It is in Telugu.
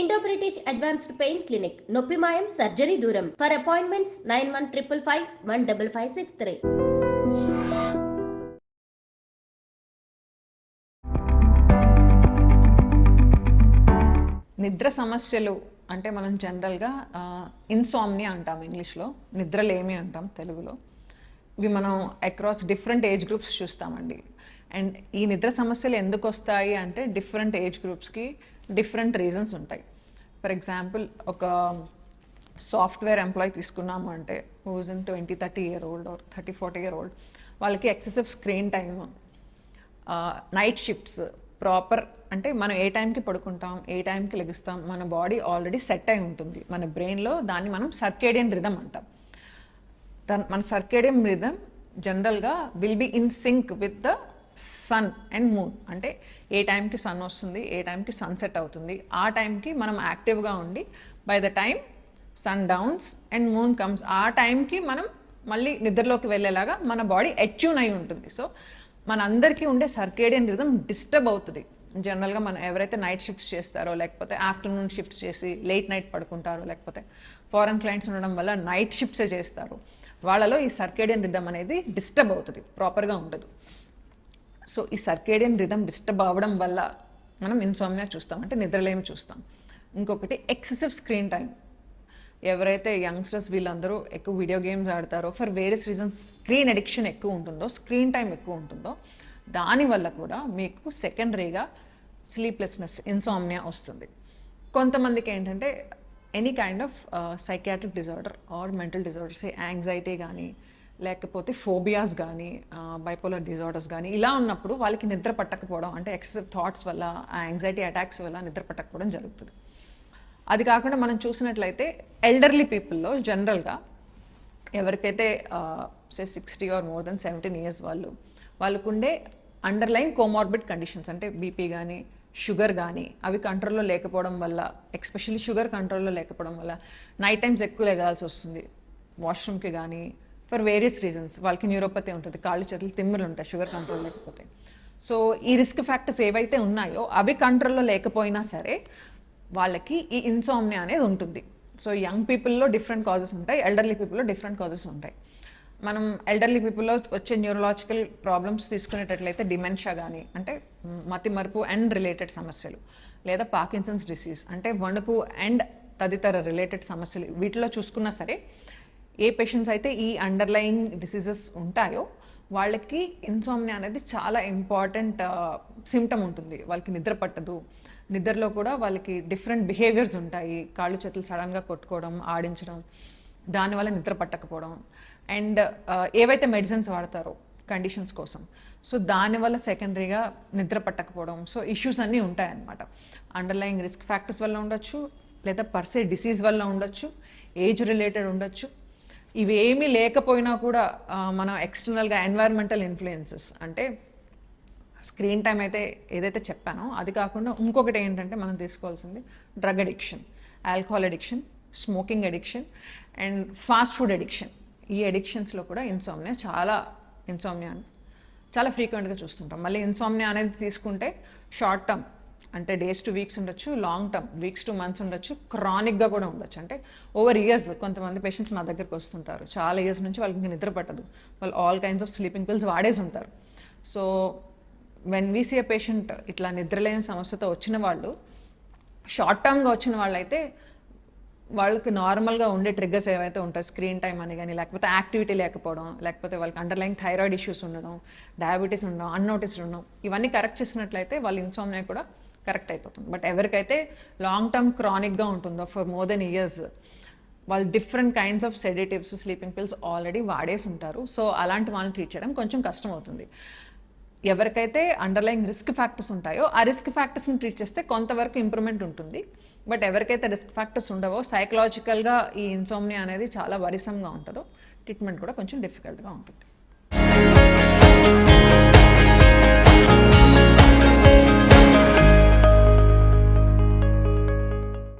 Indo British advanced pain clinic నొప్పి మాయం సర్జరీ దూరం for appointments nine one triple five one double five six three నిద్ర సమస్యలు అంటే మనం జనరల్గా ఇన్సామ్ని అంటాం ఇంగ్లీష్లో. నిద్రలేమి అంటాం తెలుగులో. ఇవి మనం అక్రాస్ డిఫరెంట్ ఏజ్ గ్రూప్స్ చూస్తామండి. అండ్ ఈ నిద్ర సమస్యలు ఎందుకు వస్తాయి అంటే డిఫరెంట్ ఏజ్ గ్రూప్స్కి డిఫరెంట్ రీజన్స్ ఉంటాయి. ఫర్ ఎగ్జాంపుల్ ఒక సాఫ్ట్వేర్ ఎంప్లాయ్ తీసుకున్నాము అంటే whose in twenty thirty year old or thirty forty year old వాళ్ళకి excessive screen time night shifts proper అంటే మనం ఏ టైంకి పడుకుంటాం ఏ టైంకి లెగుస్తాం మన బాడీ ఆల్రెడీ సెట్ అయి ఉంటుంది. మన బ్రెయిన్లో దాన్ని మనం సర్కేడియన్ రిధమ్ అంటాం. దాని మన సర్కేడియం రిధమ్ జనరల్గా will be in sync with the sun and moon అంటే ఏ టైంకి సన్ వస్తుంది ఏ టైంకి సన్సెట్ అవుతుంది. ఆ టైంకి మనం యాక్టివ్గా ఉండి by the time sun downs and moon comes ఆ టైంకి మనం మళ్ళీ నిద్రలోకి వెళ్ళేలాగా మన బాడీ అట్యూన్ అయి ఉంటుంది. సో మన అందరికీ ఉండే సర్కేడియన్ రిధం డిస్టర్బ్ అవుతుంది. జనరల్గా మనం ఎవరైతే నైట్ షిఫ్ట్స్ చేస్తారో లేకపోతే ఆఫ్టర్నూన్ షిఫ్ట్స్ చేసి లేట్ నైట్ పడుకుంటారో లేకపోతే ఫారెన్ క్లయింట్స్ ఉండడం వల్ల నైట్ షిఫ్ట్సే చేస్తారు వాళ్ళలో ఈ సర్కేడియన్ రిధం అనేది డిస్టర్బ్ అవుతుంది ప్రాపర్గా ఉండదు. సో ఈ సర్కేడియన్ రిధం డిస్టర్బ్ అవ్వడం వల్ల మనం ఇన్సోమియా చూస్తాం అంటే నిద్రలేమి చూస్తాం. ఇంకొకటి ఎక్సెసివ్ స్క్రీన్ టైం ఎవరైతే యంగ్స్టర్స్ వీళ్ళందరూ ఎక్కువ video games ఆడతారో for various reasons screen addiction ఎక్కువ ఉంటుందో స్క్రీన్ టైం ఎక్కువ ఉంటుందో దానివల్ల కూడా మీకు సెకండరీగా స్లీప్లెస్నెస్ ఇన్సామ్నియా వస్తుంది. కొంతమందికి ఏంటంటే any kind of psychiatric disorder or mental disorders anxiety కానీ లేకపోతే ఫోబియాస్ కానీ బైపోలర్ డిజార్డర్స్ కానీ ఇలా ఉన్నప్పుడు వాళ్ళకి నిద్ర పట్టకపోవడం అంటే ఎక్సెసివ్ థాట్స్ వల్ల యాంగ్జైటీ అటాక్స్ వల్ల నిద్ర పట్టకపోవడం జరుగుతుంది. అది కాకుండా మనం చూసినట్లయితే ఎల్డర్లీ పీపుల్లో జనరల్గా ఎవరికైతే say sixty or more than seventeen years వాళ్ళు వాళ్ళకుండే అండర్లైన్ కోమార్బిడ్ కండిషన్స్ అంటే బీపీ కానీ షుగర్ కానీ అవి కంట్రోల్లో లేకపోవడం వల్ల ఎక్స్పెషల్లీ షుగర్ కంట్రోల్లో లేకపోవడం వల్ల నైట్ టైమ్స్ ఎక్కువ లెగాల్సి వస్తుంది. వాష్రూమ్కి కానీ ఫర్ వేరియస్ రీజన్స్. వాళ్ళకి న్యూరోపతి ఉంటుంది కాళ్ళు చేతులు తిమ్మిలు ఉంటాయి షుగర్ కంట్రోల్ లేకపోతే. సో ఈ రిస్క్ ఫ్యాక్టర్స్ ఏవైతే ఉన్నాయో అవి కంట్రోల్లో లేకపోయినా సరే వాళ్ళకి ఈ ఇన్సోమ్ని అనేది ఉంటుంది. సో యంగ్ పీపుల్లో డిఫరెంట్ కాజెస్ ఉంటాయి ఎల్డర్లీ పీపుల్లో డిఫరెంట్ కాజెస్ ఉంటాయి. మనం ఎల్డర్లీ పీపుల్లో వచ్చే న్యూరలాజికల్ ప్రాబ్లమ్స్ తీసుకునేటట్లయితే డిమెన్షియా కానీ అంటే మతి మరుపు అండ్ రిలేటెడ్ సమస్యలు లేదా పాకిన్సన్స్ డిసీజ్ అంటే వణుకు అండ్ తదితర రిలేటెడ్ సమస్యలు వీటిలో చూసుకున్నా సరే ఏ పేషెంట్స్ అయితే ఈ అండర్లయింగ్ డిసీజెస్ ఉంటాయో వాళ్ళకి ఇన్సోమ్నియా అనేది చాలా ఇంపార్టెంట్ సిమ్టమ్ uh, ఉంటుంది. వాళ్ళకి నిద్ర పట్టదు. నిద్రలో కూడా వాళ్ళకి డిఫరెంట్ బిహేవియర్స్ ఉంటాయి. కాళ్ళు చేతులు సడన్గా కొట్టుకోవడం ఆడించడం దానివల్ల నిద్ర పట్టకపోవడం. అండ్ uh, ఏవైతే మెడిసిన్స్ వాడతారో కండిషన్స్ కోసం. సో దానివల్ల సెకండరీగా నిద్ర పట్టకపోవడం. సో ఇష్యూస్ అన్నీ ఉంటాయన్నమాట. అండర్లయింగ్ రిస్క్ ఫ్యాక్టర్స్ వల్ల ఉండొచ్చు లేదా పర్సే డిసీజ్ వల్ల ఉండొచ్చు ఏజ్ రిలేటెడ్ ఉండొచ్చు ఇవి ఏమీ లేకపోయినా కూడా మన ఎక్స్టర్నల్గా ఎన్వైర్మెంటల్ ఇన్ఫ్లుయెన్సెస్ అంటే స్క్రీన్ టైం అయితే ఏదైతే చెప్పానో అది కాకుండా ఇంకొకటి ఏంటంటే మనం తీసుకోవాల్సింది drug addiction alcohol addiction smoking addiction and fast food addiction ఈ అడిక్షన్స్లో కూడా ఇన్సోమ్నియా చాలా ఇన్సోమ్నియా చాలా ఫ్రీక్వెంట్గా చూస్తుంటాం. మళ్ళీ ఇన్సోమ్నియా అనేది తీసుకుంటే షార్ట్ టర్మ్ అంటే డేస్ టు వీక్స్ ఉండొచ్చు long term weeks to months ఉండొచ్చు క్రానిక్గా కూడా ఉండొచ్చు. అంటే ఓవర్ ఇయర్స్ కొంతమంది పేషెంట్స్ మా దగ్గరికి వస్తుంటారు. చాలా ఇయర్స్ నుంచి వాళ్ళకి నిద్ర పట్టదు. వాళ్ళు all kinds of sleeping pills వాడేసి ఉంటారు. So when we see patient ఇట్లా నిద్రలేని సమస్యతో వచ్చిన వాళ్ళు షార్ట్ టర్మ్గా వచ్చిన వాళ్ళైతే వాళ్ళకి నార్మల్గా ఉండే ట్రిగ్గర్స్ ఏవైతే ఉంటాయి స్క్రీన్ టైం అని కానీ లేకపోతే యాక్టివిటీ లేకపోవడం లేకపోతే వాళ్ళకి అండర్లైన్ థైరాయిడ్ ఇష్యూస్ ఉండడం డయాబెటీస్ ఉండడం అన్నోటిస్డ్ ఉండడం ఇవన్నీ కరెక్ట్ చేసినట్లయితే వాళ్ళ ఇన్సోమ్నియా కూడా కరెక్ట్ అయిపోతుంది. బట్ ఎవరికైతే లాంగ్ టర్మ్ క్రానిక్గా ఉంటుందో ఫర్ మోర్ దెన్ ఇయర్స్ వాళ్ళు different kinds of sedatives sleeping pills already వాడేసి ఉంటారు సో అలాంటి వాళ్ళని ట్రీట్ చేయడం కొంచెం కష్టం అవుతుంది ఎవరికైతే అండర్లైన్ రిస్క్ ఫ్యాక్టర్స్ ఉంటాయో ఆ రిస్క్ ఫ్యాక్టర్స్ని ట్రీట్ చేస్తే కొంతవరకు ఇంప్రూవ్మెంట్ ఉంటుంది. బట్ ఎవరికైతే రిస్క్ ఫ్యాక్టర్స్ ఉండవో సైకలాజికల్గా ఈ ఇన్సోమ్నియా అనేది చాలా వరిసంగా ఉంటుందో ట్రీట్మెంట్ కూడా కొంచెం డిఫికల్ట్గా ఉంటుంది.